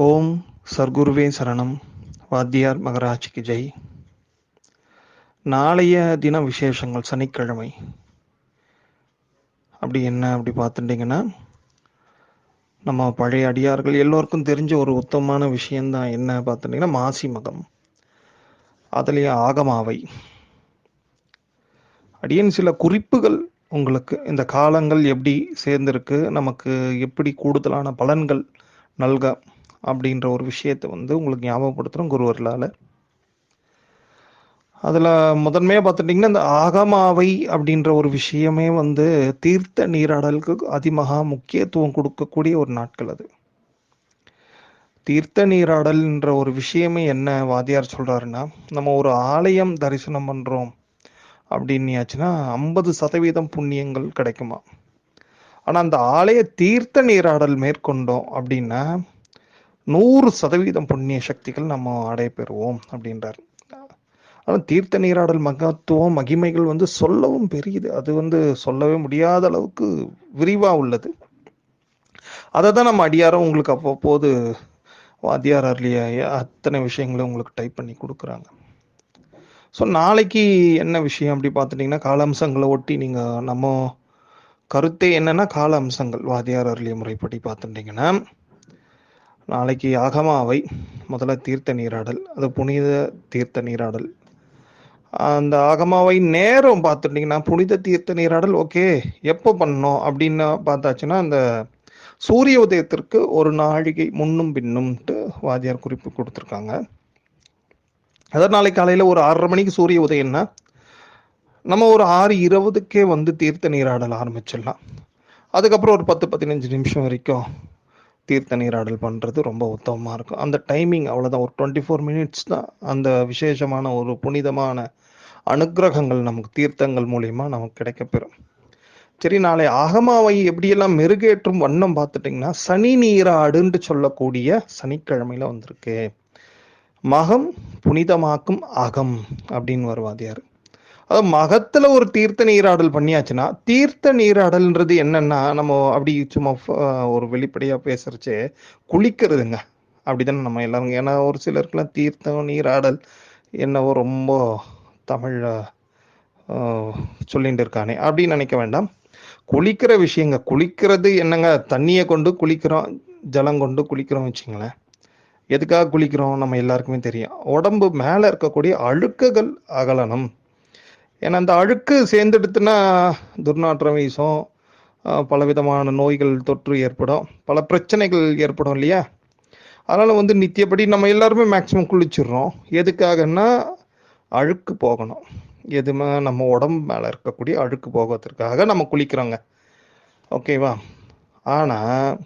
ஓம் சர்க்குருவே சரணம். வாத்தியார் மகராஜ்க்கு ஜெய். நாளைய தின விசேஷங்கள் சனிக்கிழமை. அப்படி என்ன அப்படி பார்த்துட்டிங்கன்னா நம்ம பழைய அடியார்கள் எல்லோருக்கும் தெரிஞ்ச ஒரு உத்தமமான விஷயந்தான் என்ன பார்த்துட்டிங்கன்னா மாசி மகம். அதுலேயே ஆகமாவை. அடியன் சில குறிப்புகள் உங்களுக்கு இந்த காலங்கள் எப்படி சேர்ந்திருக்கு நமக்கு எப்படி கூடுதலான பலன்கள் நல்க அப்படின்ற ஒரு விஷயத்தை வந்து உங்களுக்கு ஞாபகப்படுத்துகிறோம் குருவர்களால் அதில் முதன்மையாக பார்த்துட்டிங்கன்னா இந்த ஆகமாவை அப்படின்ற ஒரு விஷயமே வந்து தீர்த்த நீராடலுக்கு அதிமகா முக்கியத்துவம் கொடுக்கக்கூடிய ஒரு நாட்கள் அது. தீர்த்த நீராடல்ன்ற ஒரு விஷயமே என்ன? வாதியார் சொல்கிறாருன்னா நம்ம ஒரு ஆலயம் தரிசனம் பண்ணுறோம் அப்படின்னியாச்சுன்னா ஐம்பது சதவீதம் புண்ணியங்கள் கிடைக்குமா? ஆனால் அந்த ஆலய தீர்த்த நீராடல் மேற்கொண்டோம் அப்படின்னா நூறு சதவீதம் புண்ணிய சக்திகள் நம்ம அடைய பெறுவோம் அப்படின்றார். ஆனால் தீர்த்த நீராடல் மகத்துவம் மகிமைகள் வந்து சொல்லவும் பெரியது. அது வந்து சொல்லவே முடியாத அளவுக்கு விரிவாக உள்ளது. அதை தான் நம்ம அடியாரம் உங்களுக்கு அவ்வப்போது வாத்தியார் அருளிய அத்தனை விஷயங்களும் உங்களுக்கு டைப் பண்ணி கொடுக்குறாங்க. ஸோ நாளைக்கு என்ன விஷயம் அப்படி பார்த்துட்டிங்கன்னா கால அம்சங்களை ஒட்டி நீங்கள் நம்ம கருத்தே என்னன்னா கால அம்சங்கள் வாதியார் அருளிய முறைப்படி பார்த்துட்டிங்கன்னா நாளைக்கு அகமாவை முதல்ல தீர்த்த நீராடல் அது புனித தீர்த்த நீராடல். அந்த ஆகமாவை நேரம் பார்த்துட்டிங்கன்னா புனித தீர்த்த நீராடல் ஓகே எப்போ பண்ணோம் அப்படின்னு பார்த்தாச்சுன்னா அந்த சூரிய உதயத்திற்கு ஒரு நாழிகை முன்னும் பின்னும்ட்டு வாதியார் குறிப்பு கொடுத்துருக்காங்க. அதாவது நாளைக்கு காலையில் ஒரு ஆறரை மணிக்கு சூரிய உதயம்னா நம்ம ஒரு ஆறு இருபதுக்கே வந்து தீர்த்த நீராடல் ஆரம்பிச்சிடலாம். அதுக்கப்புறம் ஒரு பத்து பதினஞ்சு நிமிஷம் வரைக்கும் தீர்த்த நீராடல் பண்ணுறது ரொம்ப உத்தமமாக இருக்கும். அந்த டைமிங் அவ்வளோதான் ஒரு டுவெண்ட்டி ஃபோர் மினிட்ஸ் தான் அந்த விசேஷமான ஒரு புனிதமான அனுகிரகங்கள் நமக்கு தீர்த்தங்கள் மூலியமாக நமக்கு கிடைக்கப்பெறும். சரி நாளை ஆகமாவை எப்படியெல்லாம் மெருகேற்றும் வண்ணம் பார்த்துட்டிங்கன்னா சனி நீராடுன்னு சொல்லக்கூடிய சனிக்கிழமையில வந்திருக்கு. மகம் புனிதமாக்கும் அகம் அப்படின்னு வருவாதியார் அது மகத்துல ஒரு தீர்த்த நீராடல் பண்ணியாச்சுன்னா தீர்த்த நீராடல்ன்றது என்னன்னா நம்ம அப்படி சும்மா ஒரு வெளிப்படையா பேசுறச்சு குளிக்கிறதுங்க. அப்படிதானே நம்ம எல்லாரும் ஏன்னா ஒரு சிலருக்குலாம் தீர்த்தம் நீராடல் என்னவோ ரொம்ப தமிழ் சொல்லிட்டு இருக்கானே. அப்படின்னு நினைக்க வேண்டாம். குளிக்கிற விஷயங்க. குளிக்கிறது என்னங்க? தண்ணியை கொண்டு குளிக்கிறோம் ஜலம் கொண்டு குளிக்கிறோம் வச்சுங்களேன். எதுக்காக குளிக்கிறோம்? நம்ம எல்லாருக்குமே தெரியும். உடம்பு மேலே இருக்கக்கூடிய அழுக்குகள் அகலனம் ஏன்னா அந்த அழுக்கு சேர்ந்துடுத்துனா துர்நாற்றம் வீசும். பலவிதமான நோய்கள் தொற்று ஏற்படும். பல பிரச்சனைகள் ஏற்படும் இல்லையா? அதனால் வந்து நித்தியப்படி நம்ம எல்லாருமே மேக்ஸிமம் குளிச்சிடுறோம். எதுக்காகன்னா அழுக்கு போகணும். எதுவுமே நம்ம உடம்பு மேலே இருக்கக்கூடிய அழுக்கு போகிறதுக்காக நம்ம குளிக்கிறோங்க. ஓகேவா? ஆனால்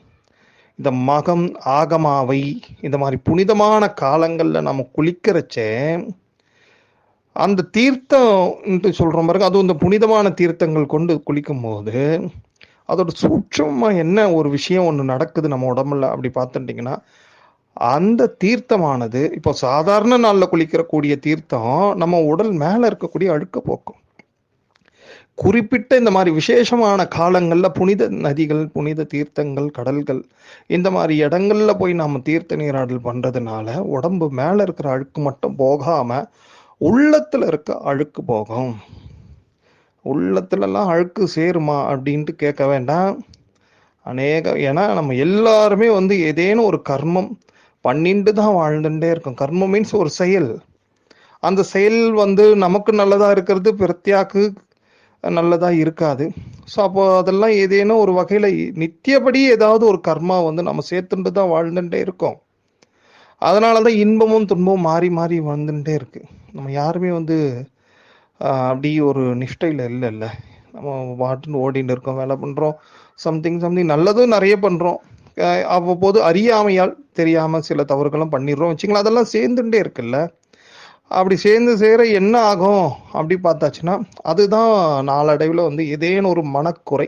இந்த மகம் ஆகமாவை இந்த மாதிரி புனிதமான காலங்களில் நம்ம குளிக்கிறச்சே அந்த தீர்த்தம் சொல்கிறோம் பாருங்க அதுவும் இந்த புனிதமான தீர்த்தங்கள் கொண்டு குளிக்கும் போது அதோட சூட்சமாக என்ன ஒரு விஷயம் ஒன்று நடக்குது நம்ம உடம்புல அப்படி பார்த்துட்டிங்கன்னா அந்த தீர்த்தமானது இப்போ சாதாரண நாளில் குளிக்கிறக்கூடிய தீர்த்தம் நம்ம உடல் மேலே இருக்கக்கூடிய அழுக்க போக்கும் குறிப்பிட்ட இந்த மாதிரி விசேஷமான காலங்களில் புனித நதிகள் புனித தீர்த்தங்கள் கடல்கள் இந்த மாதிரி இடங்கள்ல போய் நாம் தீர்த்த நீராடல் பண்ணுறதுனால உடம்பு மேலே இருக்கிற அழுக்கு மட்டும் போகாமல் உள்ளத்தில் இருக்க அழுக்கு போகும். உள்ளத்துலலாம் அழுக்கு சேருமா அப்படின்ட்டு கேட்க வேண்டாம். அநேக ஏன்னா நம்ம எல்லாருமே வந்து ஏதேனும் ஒரு கர்மம் பண்ணிட்டு தான் வாழ்ந்துட்டே இருக்கும். கர்மம் மீன்ஸ் ஒரு செயல். அந்த செயல் வந்து நமக்கு நல்லதாக இருக்கிறது பிரத்யாக்கு நல்லதாக இருக்காது. ஸோ அப்போ அதெல்லாம் ஏதேனும் ஒரு வகையில் நித்தியபடி ஏதாவது ஒரு கர்மா வந்து நம்ம சேர்த்துட்டு தான் வாழ்ந்துட்டே இருக்கோம். அதனால தான் இன்பமும் துன்பமும் மாறி மாறி வந்துட்டே இருக்குது நம்ம யாருமே வந்து அப்படி ஒரு நிஷ்டையில் இல்லை இல்லை நம்ம வாட்டுன்னு ஓடிட்டு இருக்கோம் வேலை பண்ணுறோம் சம்திங் சம்திங் நல்லதும் நிறைய பண்ணுறோம் அவ்வப்போது அறியாமையால் தெரியாமல் சில தவறுகளும் பண்ணிடுறோம். வச்சுங்களா அதெல்லாம் சேர்ந்துட்டே இருக்குல்ல. அப்படி சேர்ந்து சேர என்ன ஆகும்? அப்படி பார்த்தாச்சுன்னா அதுதான் நாளடைவில் வந்து ஏதேனும் ஒரு மனக்குறை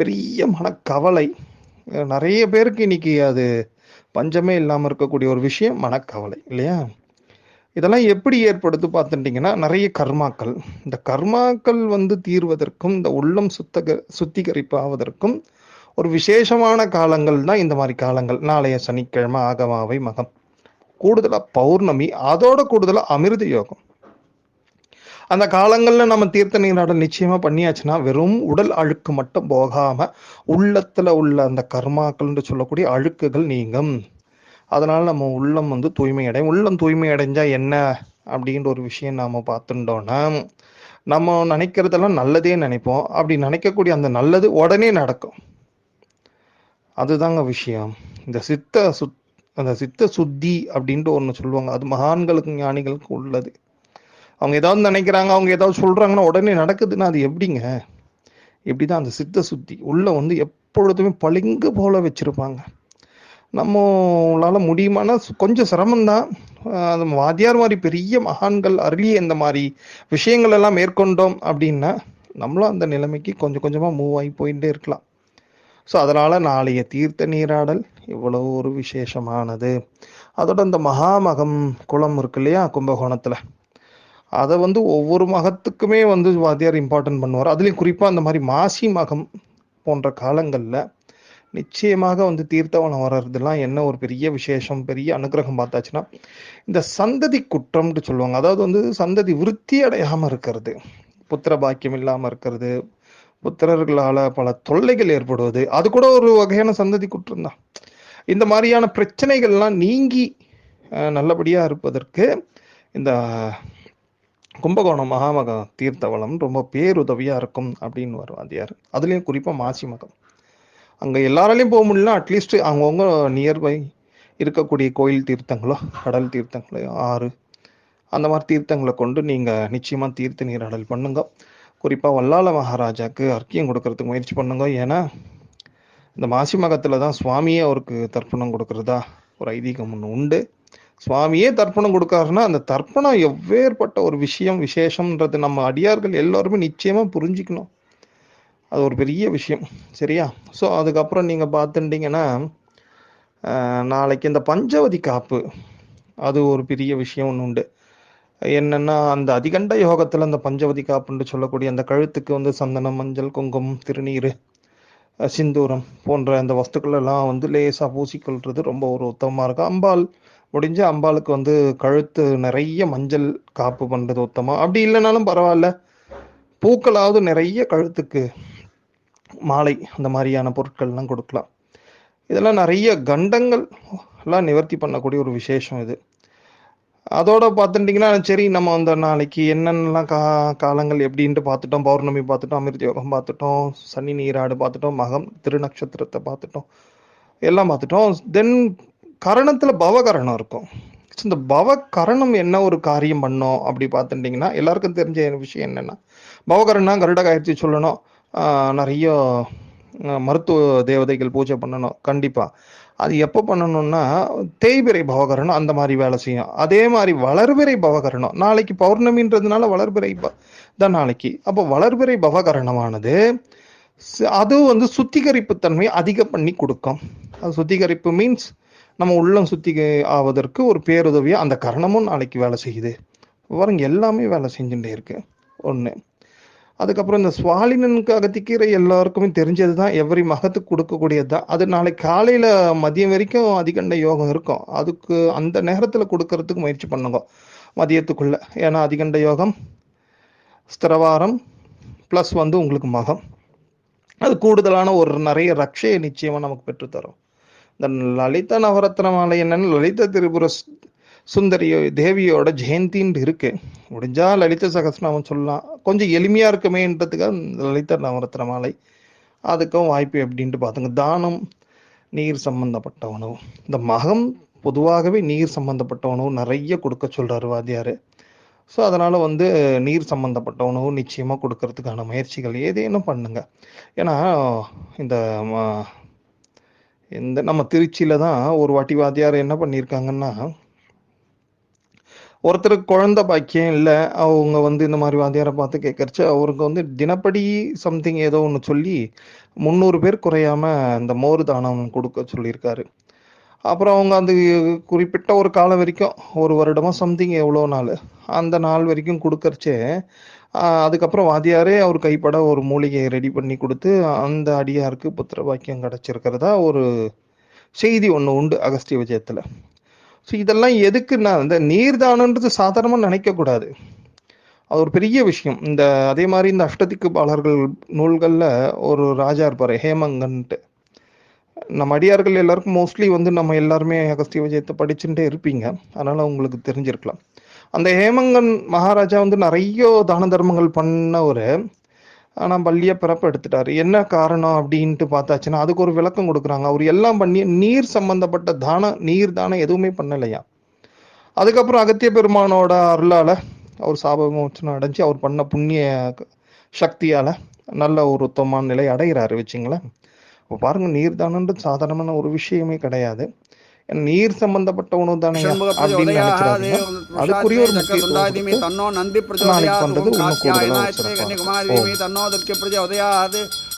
பெரிய மனக்கவலை. நிறைய பேருக்கு இன்னைக்கு அது பஞ்சமே இல்லாமல் இருக்கக்கூடிய ஒரு விஷயம் மனக்கவலை இல்லையா? இதெல்லாம் எப்படி ஏற்படுத்து பார்த்துட்டிங்கன்னா நிறைய கர்மாக்கள். இந்த கர்மாக்கள் வந்து தீர்வதற்கும் இந்த உள்ளம் சுத்தக சுத்திகரிப்பு ஆவதற்கும் ஒரு விசேஷமான காலங்கள் தான் இந்த மாதிரி காலங்கள். நாளைய சனிக்கிழமை ஆகமாவை மகம். கூடுதலாக பௌர்ணமி அதோட கூடுதலாக அமிர்த யோகம். அந்த காலங்களில் நம்ம தீர்த்த நீராடல் நிச்சயமாக பண்ணியாச்சுன்னா வெறும் உடல் அழுக்கு மட்டும் போகாமல் உள்ளத்தில் உள்ள அந்த கர்மாக்கள்னு சொல்லக்கூடிய அழுக்குகள் நீங்கும். அதனால நம்ம உள்ளம் வந்து தூய்மை அடையும் உள்ளம் தூய்மை அடைஞ்சா என்ன அப்படின்ற ஒரு விஷயம் நாம பார்த்துட்டோம்னா நம்ம நினைக்கிறதெல்லாம் நல்லதே நினைப்போம். அப்படி நினைக்கக்கூடிய அந்த நல்லது உடனே நடக்கும். அதுதாங்க விஷயம். இந்த சித்த சுத் அந்த சித்த சுத்தி அப்படின்ட்டு ஒன்று சொல்லுவாங்க. அது மகான்களுக்கு ஞானிகளுக்கு உள்ளது. அவங்க ஏதாவது நினைக்கிறாங்க அவங்க ஏதாவது சொல்றாங்கன்னா உடனே நடக்குதுன்னா அது எப்படிங்க? இப்படிதான் அந்த சித்த சுத்தி உள்ள வந்து எப்பொழுதுமே பளிங்கு போல வச்சிருப்பாங்க. நம்மளால முடியுமானா கொஞ்சம் சிரமம்தான். அது வாத்தியார் மாதிரி பெரிய மகான்கள் அருளிய இந்த மாதிரி விஷயங்கள் எல்லாம் மேற்கொண்டோம் அப்படின்னா நம்மளும் அந்த நிலைமைக்கு கொஞ்சம் கொஞ்சமாக மூவ் ஆகி போயிட்டே இருக்கலாம். ஸோ அதனால் நாளைய தீர்த்த நீராடல் இவ்வளோ ஒரு விசேஷமானது. அதோட இந்த மகாமகம் குளம் இருக்கு இல்லையா கும்பகோணத்தில். அதை வந்து ஒவ்வொரு மகத்துக்குமே வந்து வாத்தியார் இம்பார்ட்டன்ட் பண்ணுவார். அதுலேயும் குறிப்பாக அந்த மாதிரி மாசி மகம் போன்ற காலங்களில் நிச்சயமாக வந்து தீர்த்தவனம் வர்றதுலாம் என்ன ஒரு பெரிய விசேஷம் பெரிய அனுகிரகம் பார்த்தாச்சுன்னா இந்த சந்ததி குற்றம்னு சொல்லுவாங்க. அதாவது வந்து சந்ததி விருத்தி அடையாமல் இருக்கிறது. புத்திர பாக்கியம் இல்லாமல் இருக்கிறது. புத்திரர்களால் பல தொல்லைகள் ஏற்படுவது. அது கூட ஒரு வகையான சந்ததி குற்றம் தான் இந்த மாதிரியான பிரச்சனைகள்லாம் நீங்கி நல்லபடியாக இருப்பதற்கு இந்த கும்பகோணம் மகாமகம் தீர்த்தவளம் ரொம்ப பேருதவியாக இருக்கும் அப்படின்னு வரும். வாத்தியார் அதுலேயும் குறிப்பாக மாசி மகம். அங்கே எல்லாராலையும் போக முடியல அட்லீஸ்ட் அவங்கவுங்க நியர்பை இருக்கக்கூடிய கோயில் தீர்த்தங்களோ கடல் தீர்த்தங்களோ ஆறு அந்த மாதிரி தீர்த்தங்களை கொண்டு நீங்கள் நிச்சயமாக தீர்த்த நீராடல் பண்ணுங்க. குறிப்பாக வல்லால மகாராஜாக்கு அர்க்கியம் கொடுக்கறதுக்கு முயற்சி பண்ணுங்க. ஏன்னா இந்த மாசி மகத்தில் தான் சுவாமியே அவருக்கு தர்ப்பணம் கொடுக்கறதா ஒரு ஐதீகம் ஒன்று உண்டு. சுவாமியே தர்ப்பணம் கொடுக்காருன்னா அந்த தர்ப்பணம் எவ்வேற்பட்ட ஒரு விஷயம் விசேஷம்ன்றது நம்ம அடியார்கள் எல்லோருமே நிச்சயமாக புரிஞ்சுக்கணும். அது ஒரு பெரிய விஷயம். சரியா? ஸோ அதுக்கப்புறம் நீங்கள் பார்த்துட்டீங்கன்னா நாளைக்கு இந்த பஞ்சவதி காப்பு அது ஒரு பெரிய விஷயம் ஒன்று உண்டு. என்னென்னா அந்த அதிகண்ட யோகத்தில் அந்த பஞ்சவதி காப்புன்னு சொல்லக்கூடிய அந்த கழுத்துக்கு வந்து சந்தனம் மஞ்சள் குங்குமம் திருநீர் சிந்தூரம் போன்ற அந்த வஸ்துக்கள் எல்லாம் வந்து லேசாக பூசிக்கொள்வது ரொம்ப ஒரு உத்தமமாக இருக்கும். அம்பாள் முடிஞ்ச அம்பாளுக்கு வந்து கழுத்து நிறைய மஞ்சள் காப்பு பண்ணுறது உத்தமம். அப்படி இல்லைனாலும் பரவாயில்ல. பூக்களாவது நிறைய கழுத்துக்கு மாலை அந்த மாதிரியான பொருட்கள்லாம் கொடுக்கலாம். இதெல்லாம் நிறைய கண்டங்கள் எல்லாம் நிவர்த்தி பண்ணக்கூடிய ஒரு விசேஷம் இது. அதோட பார்த்துட்டிங்கன்னா சரி நம்ம அந்த நாளைக்கு என்னென்னலாம் கா காலங்கள் எப்படின்ட்டு பார்த்துட்டோம். பௌர்ணமி பார்த்துட்டோம் அமிர்த யோகம் பார்த்துட்டோம் சனி நீராடு பார்த்துட்டோம் மகம் திருநக்ஷத்திரத்தை பார்த்துட்டோம். எல்லாம் பார்த்துட்டோம். தென் கரணத்தில் பவகரணம் இருக்கும். இந்த பவகரணம் என்ன ஒரு காரியம் பண்ணோம் அப்படி பார்த்துட்டிங்கன்னா எல்லாருக்கும் தெரிஞ்ச விஷயம் என்னென்னா பவகரணம் கருட காயத்ரி சொல்லணும். நிறைய மருத்துவ தேவதைகள் பூஜை பண்ணணும். கண்டிப்பாக அது எப்போ பண்ணணும்னா தேய்பிரை பவகரணம் அந்த மாதிரி வேலை செய்யும். அதே மாதிரி வளர்பிறை பவகரணம். நாளைக்கு பௌர்ணமின்றதுனால வளர்பிறை ப- தான் நாளைக்கு. அப்போ வளர்பிறை பவகரணமானது அதுவும் அது வந்து சுத்திகரிப்பு தன்மையை அதிகம் பண்ணி கொடுக்கும். அது சுத்திகரிப்பு மீன்ஸ் நம்ம உள்ளம் சுத்தி ஆவதற்கு ஒரு பேருதவியாக அந்த கரணமும் நாளைக்கு வேலை செய்யுது. பாருங்க எல்லாமே வேலை செஞ்சுட்டே இருக்கு. ஒன்று அதுக்கப்புறம் இந்த சுவாலினனுக்கு அகத்திக்கீரை எல்லாருக்குமே தெரிஞ்சது தான் எவரி மகத்துக்கு கொடுக்கக்கூடியது. தான் அது நாளைக்கு காலையில் மதியம் வரைக்கும் அதிகண்ட யோகம் இருக்கும். அதுக்கு அந்த நேரத்தில் கொடுக்கறதுக்கு முயற்சி பண்ணுங்க மதியத்துக்குள்ள. ஏன்னா அதிகண்ட யோகம் ஸ்திரவாரம் ப்ளஸ் வந்து உங்களுக்கு மகம். அது கூடுதலான ஒரு நிறைய ரக்ஷையை நிச்சயமாக நமக்கு பெற்றுத்தரும். இந்த லலிதா நவரத்ன மாலை என்னன்னு? லலிதா திரிபுர சுந்தரியோ தேவியோட ஜெயந்தின்னு இருக்கு. முடிஞ்சா லலித சகசிரநாமம் சொல்லலாம். கொஞ்சம் எளிமையா இருக்குமேன்றதுக்காக இந்த லலித நவரத்ன மாலை. அதுக்கும் வாய்ப்பு எப்படின்ட்டு பார்த்துங்க தானம் நீர் சம்பந்தப்பட்ட உணவு இந்த மகம் பொதுவாகவே நீர் சம்பந்தப்பட்ட உணவு நிறைய கொடுக்க சொல்றாரு வாத்தியாரு. ஸோ அதனால் வந்து நீர் சம்பந்தப்பட்ட உணவு நிச்சயமாக கொடுக்கறதுக்கான முயற்சிகள் ஏதேனும் பண்ணுங்க. ஏன்னா இந்த இந்த நம்ம திருச்சியில் தான் ஒரு வாட்டி வாத்தியார் என்ன பண்ணியிருக்காங்கன்னா ஒருத்தருக்கு குழந்தை பாக்கியம் இல்லை அவங்க வந்து இந்த மாதிரி வாத்தியாரை பார்த்து கேட்கறச்சு அவருக்கு வந்து தினப்படி சம்திங் ஏதோ ஒன்று சொல்லி முந்நூறு பேர் குறையாம இந்த மோர் தானம் கொடுக்க சொல்லியிருக்காரு. அப்புறம் அவங்க அந்த குறிப்பிட்ட ஒரு காலம் வரைக்கும் ஒரு வருடமா சம்திங் எவ்வளோ நாள் அந்த நாள் வரைக்கும் கொடுக்கறச்சே அதுக்கப்புறம் வாத்தியாரே அவர் கைப்பட ஒரு மூலிகையை ரெடி பண்ணி கொடுத்து அந்த அடியாருக்கு புத்திர பாக்கியம் கிடச்சிருக்கிறதா ஒரு செய்தி ஒன்று உண்டு அகஸ்திய விஜயத்தில். ஸோ இதெல்லாம் எதுக்குன்னா இந்த நீர்தானன்றது சாதாரணமாக நினைக்கக்கூடாது. அது ஒரு பெரிய விஷயம். இந்த அதே மாதிரி இந்த அஷ்டதிக்கு பாலர்கள் நூல்களில் ஒரு ராஜா இருப்பார் ஹேமங்கன்ட்டு. நம்ம அடியார்கள் எல்லாருக்கும் மோஸ்ட்லி வந்து நம்ம எல்லாருமே அகஸ்திய விஜயத்தை படிச்சுட்டே இருப்பீங்க. அதனால் உங்களுக்கு தெரிஞ்சிருக்கலாம். அந்த ஹேமங்கன் மகாராஜா வந்து நிறைய தான தர்மங்கள் பண்ணவர். ஆனால் பள்ளியை பிறப்பு எடுத்துட்டாரு. என்ன காரணம் அப்படின்ட்டு பார்த்தாச்சுன்னா அதுக்கு ஒரு விளக்கம் கொடுக்குறாங்க. அவர் எல்லாம் பண்ணி நீர் சம்பந்தப்பட்ட தானம் நீர் தானம் எதுவுமே பண்ணலையா? அதுக்கப்புறம் அகத்திய பெருமானோட அருளால் அவர் சாபமோச்சனம் அடைஞ்சு அவர் பண்ண புண்ணிய சக்தியால் நல்ல ஒரு உத்தமமான நிலை அடைகிறாரு வச்சுங்களேன். இப்போ பாருங்கள் நீர் தானன்றது சாதாரணமான ஒரு விஷயமே கிடையாது. நீர் சம்பந்தப்பட்ட உணவு தானே அப்படின்னு நினைச்சிடாதீங்க அதுக்குரிய ஒரு முக்கியத்துவம் பிரச்சோதயாத் பண்றது ஓம் இன்னும் காத்தியாய